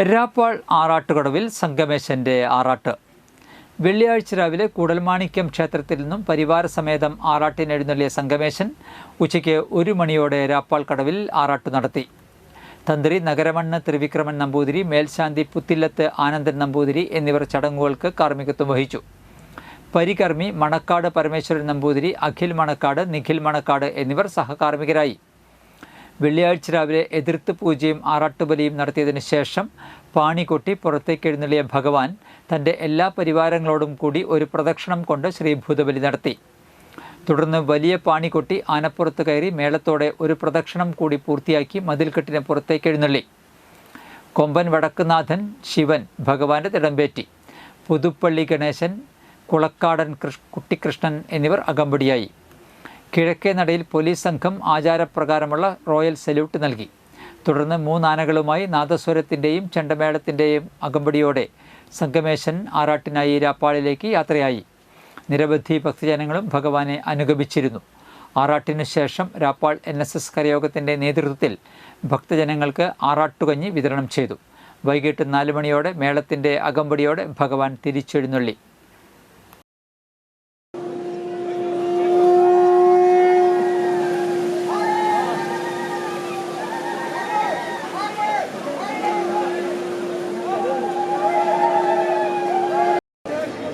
എരാപ്പാൾ ആറാട്ടുകടവിൽ സംഗമേശന്റെ ആറാട്ട്. വെള്ളിയാഴ്ച രാവിലെ കൂടൽമാണിക്യം ക്ഷേത്രത്തിൽ നിന്നും പരിവാര സമേതം ആറാട്ടിന് എഴുന്നള്ളിയ സംഗമേശൻ ഉച്ചയ്ക്ക് ഒരു മണിയോടെ രാപ്പാൾ കടവിൽ ആറാട്ട് നടത്തി. തന്ത്രി നഗരമണ്ണ് ത്രിവിക്രമൻ നമ്പൂതിരി മേൽശാന്തി പുത്തില്ലത്ത് ആനന്ദൻ നമ്പൂതിരി എന്നിവർ ചടങ്ങുകൾക്ക് കാർമ്മികത്വം വഹിച്ചു. പരികർമ്മി മണക്കാട് പരമേശ്വരൻ നമ്പൂതിരി അഖിൽ മണക്കാട് നിഖിൽ മണക്കാട് എന്നിവർ സഹകാർമ്മികരായി. വെള്ളിയാഴ്ച രാവിലെ എതിർത്ത് പൂജയും ആറാട്ടുബലിയും നടത്തിയതിനു ശേഷം പാണി കൊട്ടി പുറത്തേക്ക് എഴുന്നള്ളിയ ഭഗവാൻ തന്റെ എല്ലാ പരിവാരങ്ങളോടും കൂടി ഒരു പ്രദക്ഷിണം കൊണ്ട് ശ്രീഭൂതബലി നടത്തി. തുടർന്ന് വലിയ പാണി കൊട്ടി ആനപ്പുറത്ത് കയറി മേളത്തോടെ ഒരു പ്രദക്ഷിണം കൂടി പൂർത്തിയാക്കി മതിൽക്കെട്ടിന് പുറത്തേക്ക് എഴുന്നള്ളി. കൊമ്പൻ വടക്കുനാഥൻ ശിവൻ ഭഗവാന്റെ തിടമ്പേറ്റി. പുതുപ്പള്ളി ഗണേശൻ കുളക്കാടൻ കൃഷ് കുട്ടിക്കൃഷ്ണൻ എന്നിവർ അകമ്പടിയായി. കിഴക്കേ നടയിൽ പോലീസ് സംഘം ആചാരപ്രകാരമുള്ള റോയൽ സല്യൂട്ട് നൽകി. തുടർന്ന് മൂന്നാനകളുമായി നാദസ്വരത്തിന്റെയും ചെണ്ടമേളത്തിന്റെയും അകമ്പടിയോടെ സംഗമേശൻ ആറാട്ടിനായി രാപ്പാളിലേക്ക് യാത്രയായി. നിരവധി ഭക്തജനങ്ങളും ഭഗവാനെ അനുഗമിച്ചിരുന്നു. ആറാട്ടിനു ശേഷം രാപ്പാൾ എൻ എസ് എസ് കരയോഗത്തിന്റെ നേതൃത്വത്തിൽ ഭക്തജനങ്ങൾക്ക് ആറാട്ടുകഞ്ഞി വിതരണം ചെയ്തു. വൈകിട്ട് നാല് മണിയോടെ മേളത്തിന്റെ അകമ്പടിയോടെ ഭഗവാൻ തിരിച്ചെഴുന്നള്ളി.